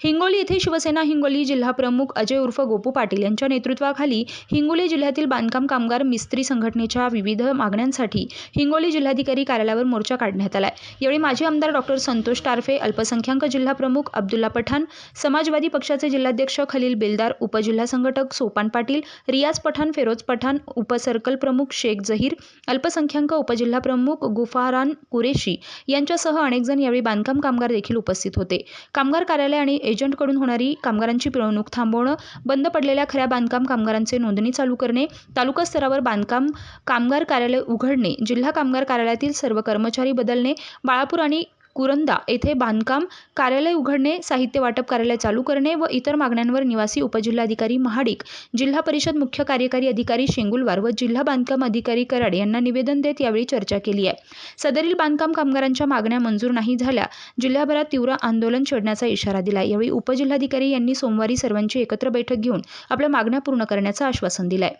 हिंगोली येथे शिवसेना हिंगोली जिल्हा प्रमुख अजय उर्फ गोपू पाटील यांच्या नेतृत्वाखाली हिंगोली जिल्ह्यातील बांधकाम कामगार मिस्त्री संघटनेच्या विविध मागण्यांसाठी हिंगोली जिल्हाधिकारी कार्यालयावर मोर्चा काढण्यात आला यावेळी माजी आमदार डॉक्टर संतोष टारफे अल्पसंख्याक जिल्हा प्रमुख अब्दुल्ला पठाण समाजवादी पक्षाचे जिल्हाध्यक्ष खलील बेलदार उपजिल्हा संघटक सोपान पाटील रियाज पठाण फेरोज पठाण उपसर्कल प्रमुख शेख जहीर अल्पसंख्याक उपजिल्हा प्रमुख गुफारान कुरेशी यांच्यासह अनेक जण यावेळी बांधकाम कामगार देखील उपस्थित होते. कामगार कार्यालय आणि एजंटकडून होणारी कामगारांची पिळवणूक थांबवणं बंद पडलेल्या खऱ्या बांधकाम कामगारांचे नोंदणी चालू करणे तालुका स्तरावर बांधकाम कामगार कार्यालय उघडणे जिल्हा कामगार कार्यालयातील सर्व कर्मचारी बदलणे बाळापूर आणि कुरंदा येथे बांधकाम कार्यालय उघडणे साहित्य वाटप कार्यालय चालू करणे व इतर मागण्यांवर निवासी उपजिल्हाधिकारी महाडिक जिल्हा परिषद मुख्य कार्यकारी अधिकारी शेंगुलवार व जिल्हा बांधकाम अधिकारी कराड यांना निवेदन देत यावेळी चर्चा केली आहे. सदरील बांधकाम कामगारांच्या मागण्या मंजूर नाही झाल्या जिल्हाभरात तीव्र आंदोलन छेडण्याचा इशारा दिला यावेळी उपजिल्हाधिकारी यांनी सोमवारी सर्वांची एकत्र बैठक घेऊन आपल्या मागण्या पूर्ण करण्याचं आश्वासन दिलंय.